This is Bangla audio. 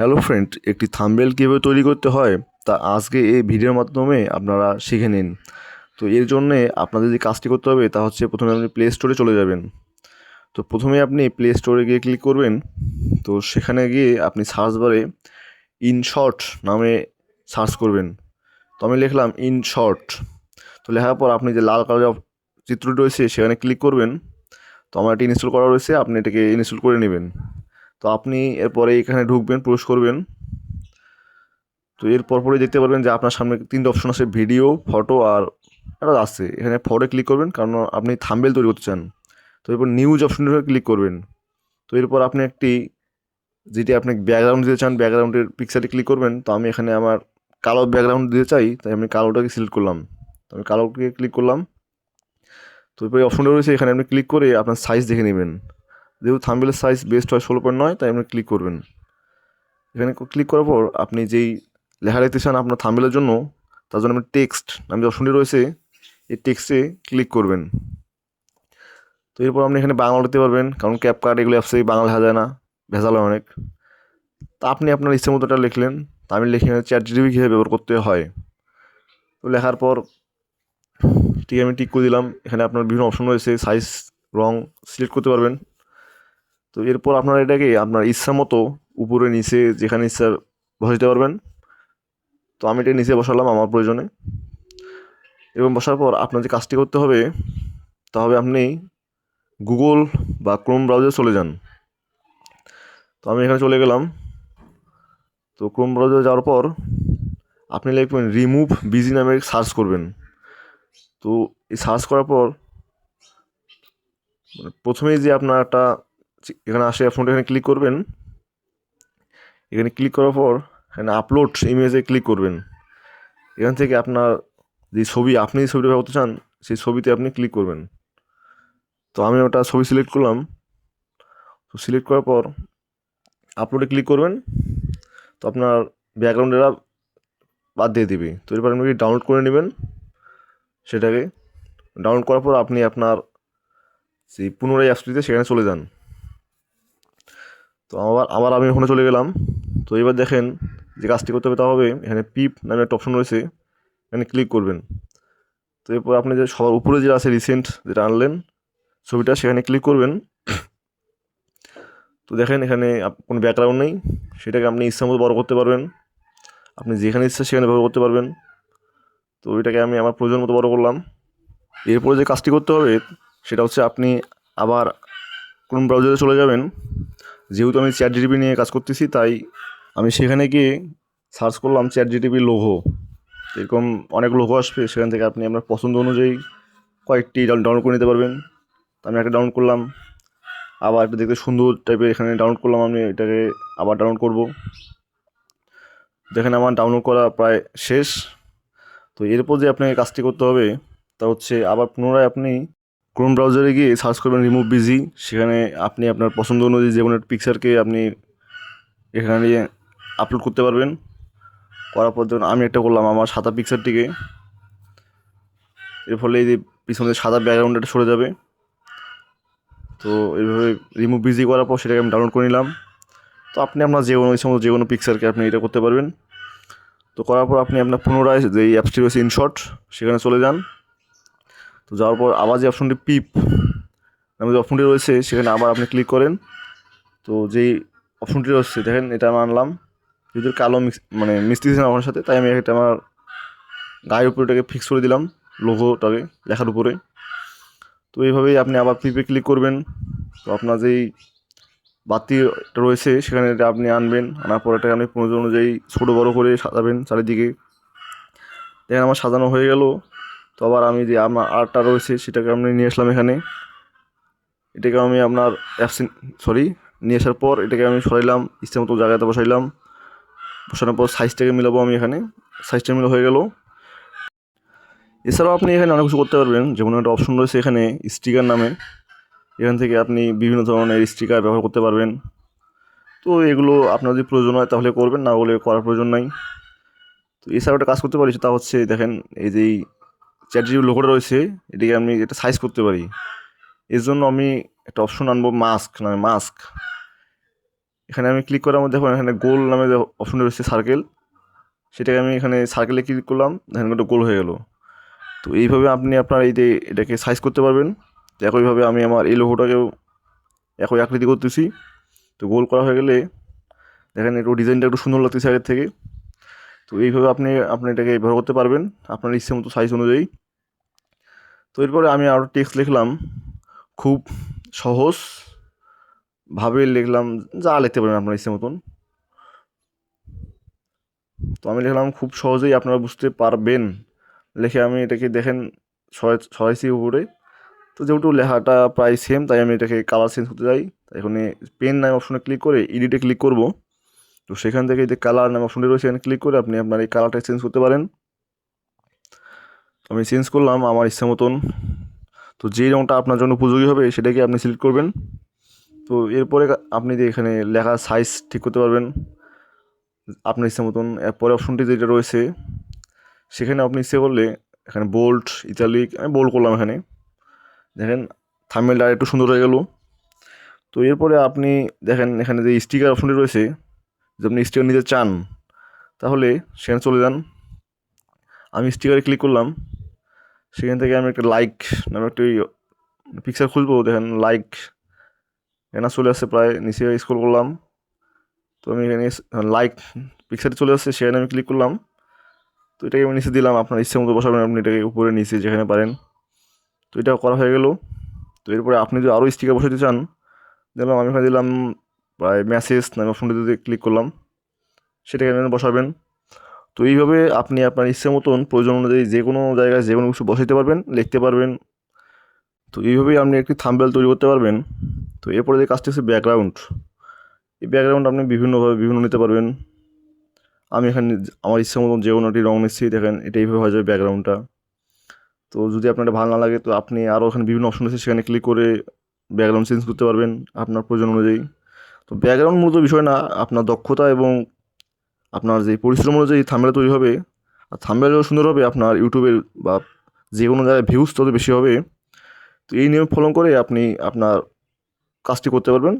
হ্যালো ফ্রেন্ড একটি থাম্বনেল কীভাবে তৈরি করতে হয় তা আজকে এই ভিডিওর মাধ্যমে আপনারা শিখে নিন। তো এর জন্যে আপনাদের যে কাজটি করতে হবে তা হচ্ছে প্রথমে আপনি প্লে স্টোরে চলে যাবেন। তো প্রথমে আপনি প্লে স্টোরে গিয়ে ক্লিক করবেন। তো সেখানে গিয়ে আপনি সার্চ বারে ইনশর্ট নামে সার্চ করবেন। তো আমি লিখলাম ইন শর্ট তো লেখার পর আপনি যে লাল কালারের চিত্রটি রয়েছে সেখানে ক্লিক করবেন। তো আমার এটি ইনস্টল করা রয়েছে, আপনি এটাকে ইনস্টল করে নেবেন। তো আপনি এরপরে এখানে ঢুকবেন, প্রবেশ করবেন। তো এর পরপরই দেখতে পারবেন যে আপনার সামনে তিনটে অপশন আছে ভিডিও ফটো আর একটা আছে। এখানে ফটো ক্লিক করবেন, কারণ আপনি থাম্বেল তৈরি করতে চান। তো এরপর নিউজ অপশনটা ক্লিক করবেন। তো এরপর আপনি একটি, যেটি আপনি ব্যাকগ্রাউন্ড দিতে চান ব্যাকগ্রাউন্ডের পিকচারটি ক্লিক করবেন। তো আমি এখানে আমার কালো ব্যাকগ্রাউন্ড দিতে চাই, তাই আমি কালোটাকে সিলেক্ট করলাম। তো আমি কালোকে ক্লিক করলাম। তো এরপরে অপশনটা রয়েছে, এখানে আপনি ক্লিক করে আপনার সাইজ দেখে নেবেন। যেহেতু থাম্বেলের সাইজ বেস্ট হয় ষোলো পয়েন্ট নয়, তাই আপনি ক্লিক করবেন। এখানে ক্লিক করার পর আপনি যেই লেখা লিখতে চান আপনার থাম্বেলের জন্য, তার জন্য আপনি টেক্সট নামে যে অপশনটি রয়েছে, এই টেক্সটে ক্লিক করবেন। তো এরপর আপনি এখানে বাংলা লিখতে পারবেন, কারণ ক্যাপকার্ড এগুলো অ্যাপসে বাংলা লেখা যায় না, ভেজাল হয় অনেক। তা আপনি আপনার ইচ্ছে মতো এটা লিখলেন, তা আমি লিখে চ্যাট জিবি কীভাবে ব্যবহার করতে হয়। তো লেখার পর ঠিক আমি টিক করে দিলাম, এখানে আপনার বিভিন্ন অপশন রয়েছে সাইজ রং সিলেক্ট করতে পারবেন। তো এরপর আপনারা এটাকে আপনার ইচ্ছা মতো উপরে, নিচে যেখানে ইচ্ছা বসাতে পারবেন। তো আমি এটা নিচে বসালাম আমার প্রয়োজনে। এবং বসার পর আপনার যে কাজটি করতে হবে তা হবে আপনি গুগল বা ক্রোম ব্রাউজারে চলে যান। তো আমি এখানে চলে গেলাম। তো ক্রোম ব্রাউজারে যাওয়ার পর আপনি লিখবেন রিমুভ বিজি নামে সার্চ করবেন। তো এই সার্চ করার পর মানে প্রথমেই যে আপনার একটা এখানে আসে অপশনটা এখানে ক্লিক করবেন। এখানে ক্লিক করার পর এখানে আপলোড ইমেজে ক্লিক করবেন। এখান থেকে আপনার যে ছবি, আপনি যে ছবিটা করতে চান, সেই ছবিতে আপনি ক্লিক করবেন। তো আমি ওটা ছবি সিলেক্ট করলাম। তো সিলেক্ট করার পর আপলোডে ক্লিক করবেন। তো আপনার ব্যাকগ্রাউন্ডেরা বাদ দিয়ে দিবে। তো এরপর আপনি ডাউনলোড করে নেবেন। সেটাকে ডাউনলোড করার পর আপনি আপনার সেই পুনরায় অ্যাপসটিতে সেখানে চলে যান। তো আবার আবার আমি ওখানে চলে গেলাম। তো এবার দেখেন যে কাজটি করতে হবে তা হবে, এখানে পিপ নামে একটা অপশন রয়েছে, এখানে ক্লিক করবেন। তো এরপর আপনি যে সবার উপরে যে আছে রিসেন্ট যেটা আনলেন, ছবিটা সেখানে ক্লিক করবেন। তো দেখেন এখানে কোনো ব্যাকগ্রাউন্ড নেই, সেটাকে আপনি ইচ্ছা মতো বড় করতে পারবেন। আপনি যেখানে ইচ্ছা সেখানে ব্যবহার করতে পারবেন। তো ওইটাকে আমি আমার প্রয়োজন মতো বড় করলাম। এরপরে যে কাজটি করতে হবে, সেটা হচ্ছে আপনি আবার কোন ব্রাউজারে চলে যাবেন। যেহেতু আমি চ্যাট জিটিপি নিয়ে কাজ করতেছি, তাই আমি সেখানে গিয়ে সার্চ করলাম চ্যাট জিটিপি লোগো এরকম অনেক লোগো আসবে, সেখান থেকে আপনি আপনার পছন্দ অনুযায়ী কয়েকটি ডাউনলোড করে নিতে পারবেন। আমি একটা ডাউনলোড করলাম, আবার একটা দেখতে সুন্দর টাইপের এখানে ডাউনলোড করলাম আমি, এটাকে আবার ডাউনলোড করব। দেখেন আমার ডাউনলোড করা প্রায় শেষ। তো এরপর যে আপনাকে কাজটি করতে হবে, তা হচ্ছে আবার পুনরায় আপনি ক্রোম ব্রাউজারে গিয়ে সার্চ করবেন রিমুভ বিজি সেখানে আপনি আপনার পছন্দ অনুযায়ী যে কোনো একটা পিকচারকে আপনি এখানে আপলোড করতে পারবেন। করার পর যখন আমি একটা করলাম আমার সাদা পিকচারটিকে এর ফলে এই যে পিছনে সাদা ব্যাকগ্রাউন্ডটা সরে যাবে। তো এইভাবে রিমুভ বিজি করার পর সেটাকে আমি ডাউনলোড করে নিলাম। তো আপনি আপনার যে কোনো সমস্ত যে কোনো পিকচারকে আপনি এটা করতে পারবেন। তো করার পর আপনি আপনার পুনরায় যে অ্যাপসটি রয়েছে ইনশর্ট সেখানে চলে যান। তো যাওয়ার পর আবার যে অপশনটি পিপ, নামে যে অপশনটি রয়েছে, সেখানে আবার আপনি ক্লিক করেন। তো যেই অপশনটি রয়েছে, দেখেন, এটা আমি আনলাম। যদি কালো মিক্স মানে মিস্ত্রি আমার সাথে, তাই আমি এটা আমার গায়ের উপরে এটাকে ফিক্স করে দিলাম লোগোটাকে লেখার উপরে। তো এইভাবেই আপনি আবার পিপে ক্লিক করবেন। তো আপনার যেই বাতি রয়েছে, সেখানে এটা আপনি আনবেন। আনার পর এটাকে আপনি প্রয়োজন অনুযায়ী ছোটো বড়ো করে সাজাবেন চারিদিকে। দেখেন আমার সাজানো হয়ে গেল। তো আবার আমি যে আমার আর্টটা রয়েছে, সেটাকে আমি নিয়ে আসলাম এখানে। এটাকে আমি আপনার অ্যাপসেন সরি নিয়ে আসার পর এটাকে আমি সরাইলাম, ইচ্ছে মতো জায়গাতে বসাইলাম। বসানোর পর সাইজটাকে মিলাবো আমি এখানে। সাইজটা মিলে হয়ে গেল। এছাড়াও আপনি এখানে অনেক কিছু করতে পারবেন। যেমন একটা অপশন রয়েছে এখানে স্টিকার নামে। এখান থেকে আপনি বিভিন্ন ধরনের স্টিকার ব্যবহার করতে পারবেন। তো এগুলো আপনার যদি প্রয়োজন হয় তাহলে করবেন, না হলে করার প্রয়োজন নাই। তো এছাড়াও একটা কাজ করতে পারি তা হচ্ছে দেখেন, এই যে চ্যাট জিবি লোগোটা রয়েছে, এটিকে আমি এটা সাইজ করতে পারি। এর জন্য আমি একটা অপশন আনব মাস্ক নামে মাস্ক এখানে আমি ক্লিক করার মধ্যে দেখুন, এখানে গোল নামে যে অপশন রয়েছে সার্কেল সেটাকে আমি এখানে সার্কেলে ক্লিক করলাম, দেখেন ওটা গোল হয়ে গেল। তো এইভাবে আপনি আপনার এই যে এটাকে সাইজ করতে পারবেন। তো একইভাবে আমি আমার এই লোগোটাকেও একই আকৃতি করতেছি। তো গোল করা হয়ে গেলে, দেখেন একটু ডিজাইনটা একটু সুন্দর লাগতেছে আগের থেকে। তো এইভাবে আপনি আপনি এটাকে ব্যবহার করতে পারবেন, আপনার ইচ্ছে মতো সাইজ অনুযায়ী। তো এরপরে আমি আরও টেক্সট লিখলাম, খুব সহজ ভাবে লিখলাম, যা লিখতে পারেন আপনার ইচ্ছে মতন। তো আমি লিখলাম, খুব সহজেই আপনারা বুঝতে পারবেন। লিখে আমি এটাকে দেখেন, ছয় ছয়শি উপরে। তো যেহেতু লেখাটা প্রায় সেম তাই আমি এটাকে কালার চেঞ্জ করতে যাই তাই এখানে পেন নাম অপশনে ক্লিক করে এডিটে ক্লিক করব। তো সেখান থেকে যে কালার নাম অপশনটি রয়েছে, এখানে ক্লিক করে আপনি আপনার এই কালারটা চেঞ্জ করতে পারেন। আমি চেঞ্জ করলাম আমার ইচ্ছা মতন। তো যেই রঙটা আপনার জন্য উপযোগী হবে, সেটাকে আপনি সিলেক্ট করবেন। তো এরপরে আপনি যে এখানে লেখার সাইজ ঠিক করতে পারবেন। আপনার ইচ্ছা মতন। এরপরে অপশনটি যেটা রয়েছে, সেখানে আপনি ইচ্ছে করলে এখানে বোল্ট ইতালিক আমি বোল্ড করলাম এখানে। দেখেন থামেলটা একটু সুন্দর হয়ে গেল। তো এরপরে আপনি দেখেন, এখানে যে স্টিকার অপশনটি রয়েছে যদি আপনি স্টিকার নিতে চান, তাহলে সেখানে চলে যান। আমি স্টিকারে ক্লিক করলাম। সেখান থেকে আমি একটা লাইক নামে একটি পিকচার খুঁজবো দেখেন লাইক এনা চলে আসছে প্রায়, নিচে স্ক্রল করলাম। তো আমি এখানে লাইক পিকচারটি চলে আসছে, সেখানে আমি ক্লিক করলাম। তো এটাকে আমি নিচে দিলাম, আপনার ইচ্ছে মতো বসাবেন, আপনি এটাকে উপরে, নিচে যেখানে পারেন। তো এটা করা হয়ে গেল। তো এরপরে আপনি যদি আরও স্টিকার বসাতে চান দেখলাম আমি এখানে দিলাম প্রায় মেসেজ নামে অপশনটিতে ক্লিক করলাম, সেটাকে আপনি বসাবেন। তো এইভাবে আপনি আপনার ইচ্ছে মতন প্রয়োজন অনুযায়ী যে কোনো জায়গায় যে কোনো কিছু বসাইতে পারবেন, লিখতে পারবেন। তো এইভাবেই আপনি একটি থাম্বেল তৈরি করতে পারবেন। তো এরপরে যে কাজটি হচ্ছে ব্যাকগ্রাউন্ড এই ব্যাকগ্রাউন্ড আপনি বিভিন্নভাবে বিভিন্ন নিতে পারবেন। আমি এখানে আমার ইচ্ছা মতন যে কোনো একটি রঙ নিচ্ছি, দেখেন এটা এইভাবে হয়ে যাবে ব্যাকগ্রাউন্ডটা তো যদি আপনার ভালো না লাগে, তো আপনি আরও ওখানে বিভিন্ন অপশন আছে, সেখানে ক্লিক করে ব্যাকগ্রাউন্ড চেঞ্জ করতে পারবেন আপনার প্রয়োজন অনুযায়ী। তো ব্যাকগ্রাউন্ড মূলত বিষয় না, আপনার দক্ষতা এবং আপনার যে পরিশ্রম অনুযায়ী থাম্বেল তৈরি হবে, আর থাম্বেলও সুন্দর হবে, আপনার ইউটিউবের বা যে কোনো জায়গায় ভিউজ তত বেশি হবে। তো এই নিয়ম ফলো করে আপনি আপনার কাজটি করতে পারবেন।